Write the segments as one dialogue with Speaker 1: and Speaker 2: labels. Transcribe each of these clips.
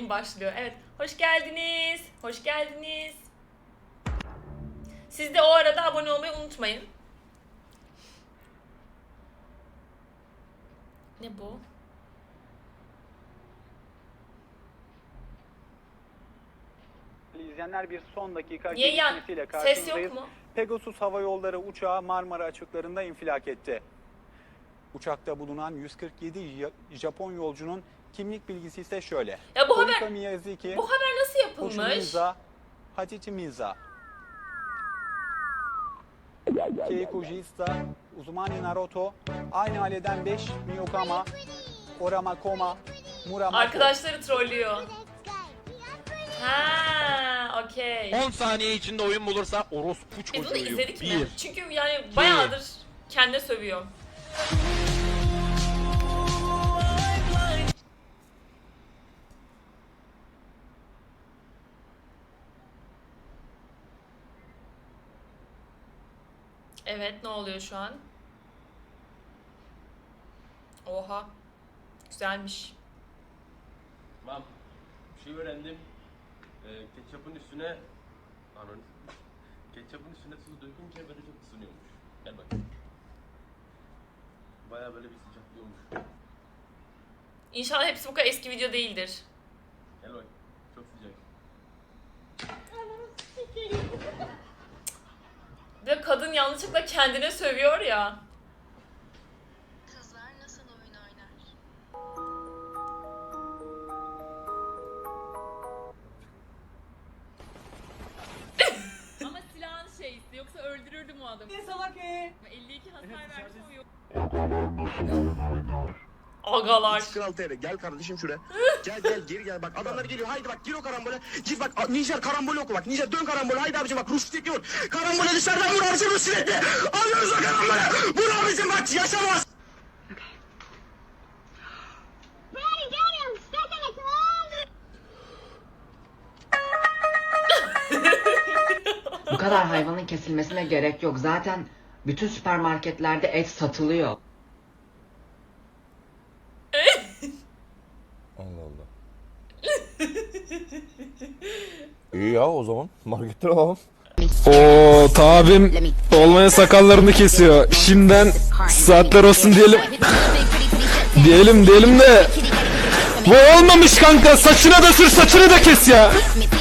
Speaker 1: yayın başlıyor. Evet. Hoş geldiniz. Hoş geldiniz. Siz de o arada abone olmayı unutmayın. Ne bu?
Speaker 2: İzleyenler bir son dakika
Speaker 1: Niye
Speaker 2: gelişmesiyle
Speaker 1: Ses
Speaker 2: karşınızdayız.
Speaker 1: yok mu?
Speaker 2: Pegasus Hava Yolları uçağı Marmara açıklarında infilak etti. Uçakta bulunan 147 Ja- Japon yolcunun kimlik bilgisi ise şöyle.
Speaker 1: Ya bu
Speaker 2: Toriko
Speaker 1: haber
Speaker 2: Miyazaki,
Speaker 1: bu haber nasıl yapılmış?
Speaker 2: Hoshimiza, Hachichi Miza. Keiko Jista, Uzumani Naruto, aynı aileden 5 Miyokama, Orama Koma, Murama
Speaker 1: Arkadaşları trollüyor. Ha, okey.
Speaker 3: 10 saniye içinde oyun bulursa orospu
Speaker 1: Biz bunu
Speaker 3: çocuğuyum.
Speaker 1: izledik mi?
Speaker 3: Bir.
Speaker 1: Çünkü yani bayağıdır kendine sövüyor. Evet, ne oluyor şu an? Oha. Güzelmiş.
Speaker 4: Tamam. Bir şey öğrendim. Ee, ketçapın üstüne... Anan. Ketçapın üstüne tuz dökünce böyle çok ısınıyormuş. Gel bak. Baya böyle bir sıcaklıyormuş.
Speaker 1: İnşallah hepsi bu kadar eski video değildir.
Speaker 4: Gel bak. Çok sıcak.
Speaker 1: Bir de kadın yanlışlıkla kendine sövüyor ya.
Speaker 5: Kızlar nasıl oyun oynar?
Speaker 6: Ama silahın şeysi yoksa öldürürdüm o adamı. Ne salak 52 hasar verse o yok.
Speaker 1: Agalar.
Speaker 7: Kral TR gel kardeşim şuraya. gel gel geri gel bak adamlar geliyor haydi bak gir o karambole. Gir bak Nijer karambol oku bak. Nijer dön karambole haydi abicim bak Rus vur. Karambole dışarıdan vur abicim Rus sürekli. Alıyoruz o karambole. Vur abicim bak yaşamaz.
Speaker 8: Bu kadar hayvanın kesilmesine gerek yok. Zaten bütün süpermarketlerde et satılıyor.
Speaker 9: İyi ya o zaman marketten alalım.
Speaker 10: Oo tabim olmaya sakallarını kesiyor. Şimdiden saatler olsun diyelim. diyelim diyelim de bu olmamış kanka saçına da sür saçını da kes ya.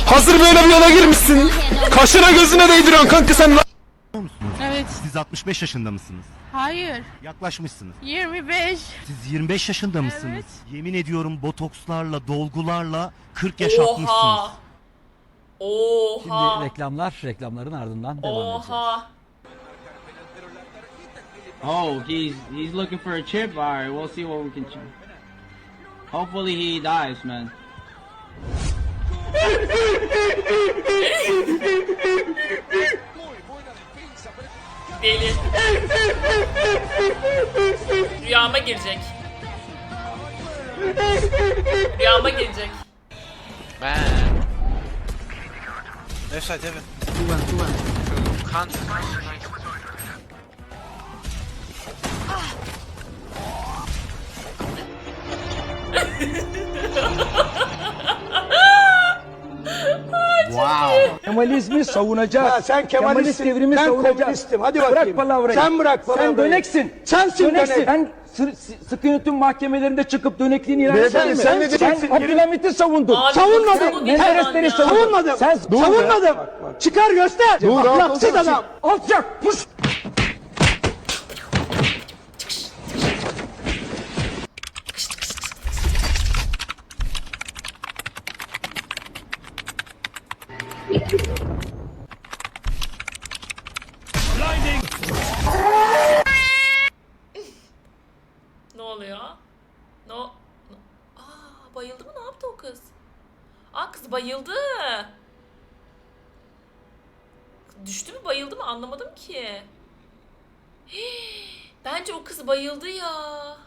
Speaker 10: Hazır böyle bir yola girmişsin. Kaşına gözüne değdiriyorsun kanka sen.
Speaker 6: Evet.
Speaker 11: Siz 65 yaşında mısınız?
Speaker 6: Hayır.
Speaker 11: Yaklaşmışsınız. 25.
Speaker 6: 25.
Speaker 11: Siz 25 yaşında mısınız?
Speaker 6: Evet.
Speaker 11: Yemin ediyorum botokslarla, dolgularla 40 yaş atmışsınız.
Speaker 1: Oha. Oha.
Speaker 10: reklamlar reklamların ardından
Speaker 1: Oha.
Speaker 4: Oh, he's he's looking for a chip. Alright, we'll see what we can. Hopefully he dies, man.
Speaker 1: Deli. Rüyama girecek. Rüyama girecek.
Speaker 10: Kemalizmi savunacağız.
Speaker 7: sen
Speaker 10: Kemalist devrimi
Speaker 7: ben
Speaker 10: savunacağız.
Speaker 7: komünistim. Hadi bakayım.
Speaker 10: Bırak palavrayı.
Speaker 7: Sen bırak palavrayı.
Speaker 10: Sen döneksin.
Speaker 7: Sensin
Speaker 10: döneksin.
Speaker 7: dönek.
Speaker 10: Sen sı- sı- sıkı yönetim mahkemelerinde çıkıp dönekliğini ilan
Speaker 7: Beyefendi,
Speaker 10: eder
Speaker 7: sen ne diyeceksin?
Speaker 10: Sen Abdülhamit'i savundun.
Speaker 1: Abi,
Speaker 7: Savunmadım.
Speaker 1: bu bir
Speaker 10: Menderesleri
Speaker 1: ya.
Speaker 10: savundun.
Speaker 7: Savunmadım.
Speaker 10: Sen
Speaker 7: Savunmadım. Çıkar göster.
Speaker 10: Dur,
Speaker 7: Ahlaksız adam.
Speaker 10: Alçak. Pus.
Speaker 1: Ne oluyor? Ne o- ne- Aa, bayıldı mı? Ne yaptı o kız? Aa kız bayıldı. Düştü mü bayıldı mı anlamadım ki. Hii, Bence o kız bayıldı ya.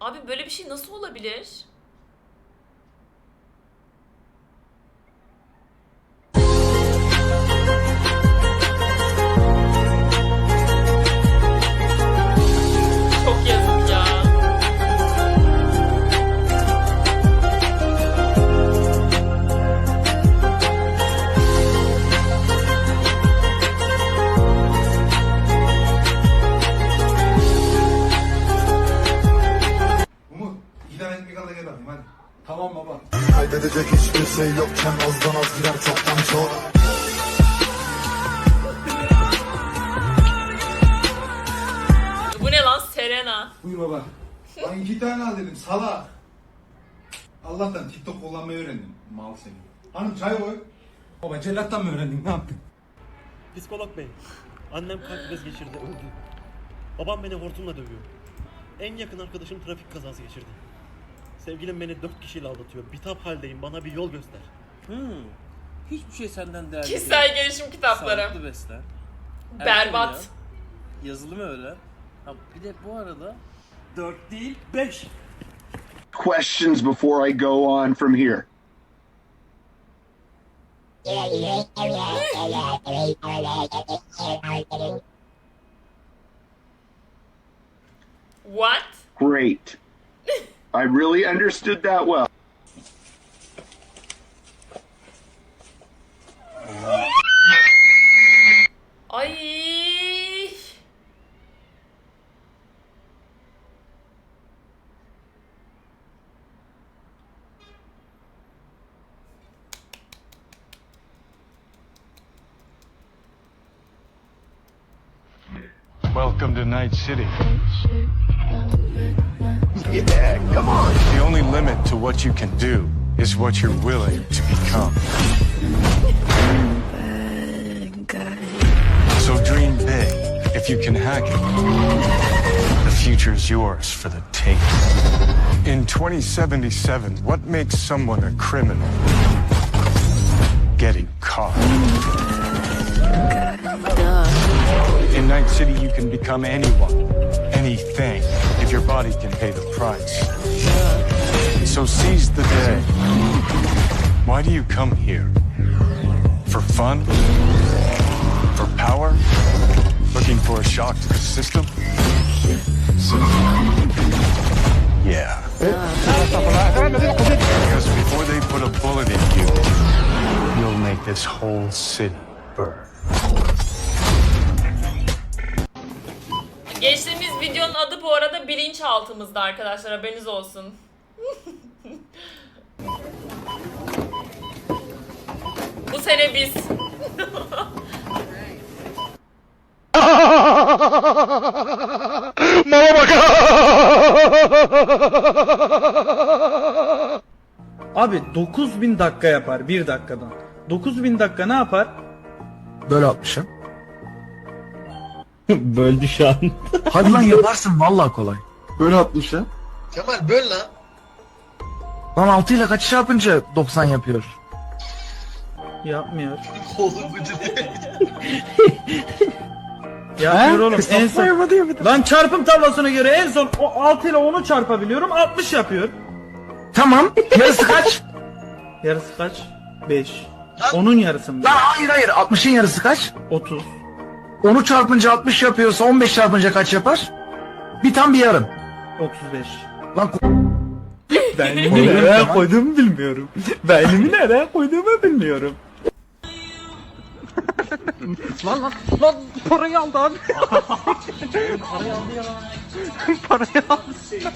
Speaker 1: Abi böyle bir şey nasıl olabilir?
Speaker 12: Şey yokken azdan az girer çoktan çok
Speaker 1: Bu ne lan Serena?
Speaker 12: Buyur baba. Lan iki tane al dedim sala. Allah'tan TikTok kullanmayı öğrendim. Mal seni. Hanım çay koy. Baba cellattan mı öğrendin ne yaptın?
Speaker 2: Psikolog bey. Annem kalp kriz geçirdi öldü. Babam beni hortumla dövüyor. En yakın arkadaşım trafik kazası geçirdi. Sevgilim beni dört kişiyle aldatıyor. Bitap haldeyim bana bir yol göster.
Speaker 4: Hmm. Hiçbir şey senden değerli
Speaker 1: Kişisel gelişim kitapları.
Speaker 4: Sağlıklı beslen.
Speaker 1: Berbat.
Speaker 4: Yazılı mı öyle? Ha, bir de bu arada 4 değil 5.
Speaker 12: Questions before I go on from here.
Speaker 1: What?
Speaker 12: Great. I really understood that well.
Speaker 1: Ay.
Speaker 10: Welcome to Night City.
Speaker 12: Come on.
Speaker 10: The only limit to what you can do is what you're willing to become. So dream big if you can hack it. The future's yours for the taking. In 2077, what makes someone a criminal? Getting caught. In Night City, you can become anyone, anything, your body can pay the price. So seize the day. Why do you come here? For fun? For power? Looking for a shock to the system? Yeah. Because before they put a bullet in you, you'll make this whole city burn.
Speaker 1: Geçtiğimiz videonun adı bu arada bilinçaltımızda arkadaşlar haberiniz olsun. bu sene biz.
Speaker 10: Mala bak.
Speaker 5: Abi 9000 dakika yapar bir dakikadan. 9000 dakika ne yapar?
Speaker 12: Böyle atmışım.
Speaker 2: Böldü şu an.
Speaker 12: Hadi lan yaparsın vallahi kolay. Böyle atmışım. Kemal böyle lan. Lan 6 ile kaç çarpınca 90 yapıyor?
Speaker 5: Yapmıyor. Oğlum en son. Lan çarpım tablasına göre en son o 6 ile 10'u çarpabiliyorum 60 yapıyor.
Speaker 12: Tamam. Yarısı kaç?
Speaker 5: Yarısı kaç? 5. Onun yarısı mı?
Speaker 12: Lan hayır hayır 60'ın yarısı kaç?
Speaker 5: 30.
Speaker 12: Onu çarpınca 60 yapıyorsa 15 çarpınca kaç yapar? Bir tam bir yarım.
Speaker 5: 35.
Speaker 12: Lan
Speaker 5: Beynimi nereye koyduğumu bilmiyorum. Beynimi nereye koyduğumu bilmiyorum.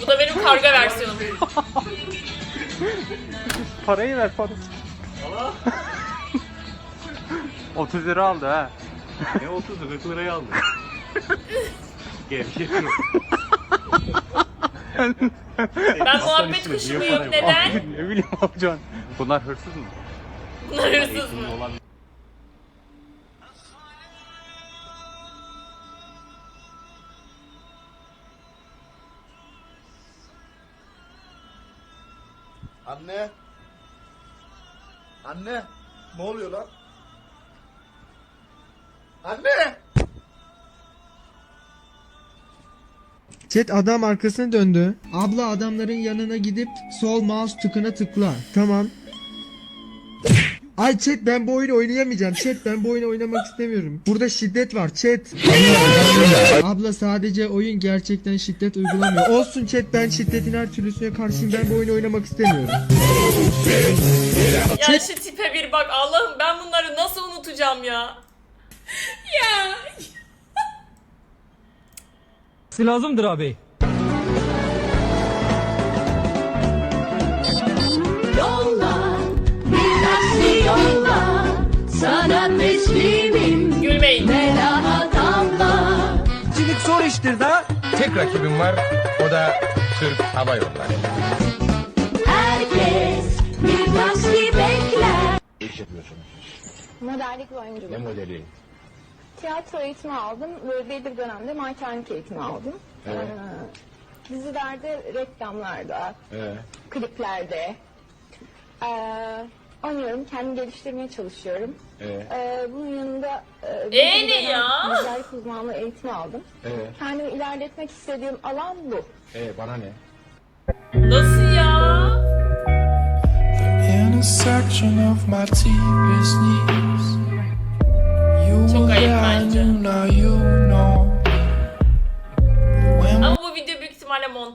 Speaker 1: Bu da benim karga versiyonum.
Speaker 13: Parayı ver parayı. 30 lira aldı ha. Ne 30 40 lirayı aldı. Gevşek mi?
Speaker 1: Ben muhabbet kuşu muyum neden?
Speaker 13: ne bileyim yapacaksın. Bunlar hırsız mı?
Speaker 1: Bunlar hırsız mı?
Speaker 12: Anne. Anne. Ne oluyor lan? Anne.
Speaker 5: Chat adam arkasına döndü. Abla adamların yanına gidip sol mouse tıkına tıkla. Tamam. Ay chat ben bu oyunu oynayamayacağım. Chat ben bu oyunu oynamak istemiyorum. Burada şiddet var chat. Abla sadece oyun gerçekten şiddet uygulamıyor. Olsun chat ben şiddetin her türlüsüne karşıyım. Ben bu oyunu oynamak istemiyorum.
Speaker 1: Ya şu tipe bir bak Allah'ım ben bunları nasıl unutacağım ya? Ya.
Speaker 5: Lazımdır abi.
Speaker 8: Yollar
Speaker 14: teslimim
Speaker 1: Gülmeyin.
Speaker 14: ve daha damla.
Speaker 3: Cilik zor iştir da. Tek rakibim var. O da Türk Hava Yolları.
Speaker 14: Herkes bir taksi bekler.
Speaker 3: Ne iş yapıyorsunuz?
Speaker 14: Modellik ve oyunculuk.
Speaker 3: Ne modeli?
Speaker 14: Tiyatro eğitimi aldım ve belli bir dönemde mankenlik eğitimi aldım.
Speaker 3: Evet.
Speaker 14: Ee, dizilerde, reklamlarda,
Speaker 3: Ee,
Speaker 14: kliplerde ee, oynuyorum. Kendimi geliştirmeye çalışıyorum.
Speaker 3: ee,
Speaker 14: Ee, bunun yanında e,
Speaker 1: Ee, ne ya?
Speaker 14: Güzellik uzmanlığı eğitimi aldım.
Speaker 3: ee,
Speaker 14: Kendimi ilerletmek istediğim alan bu.
Speaker 3: ee, bana ne?
Speaker 1: Nasıl ya?
Speaker 14: intersection of my deepest needs. Ama
Speaker 1: bu video büyük ihtimalle montaj.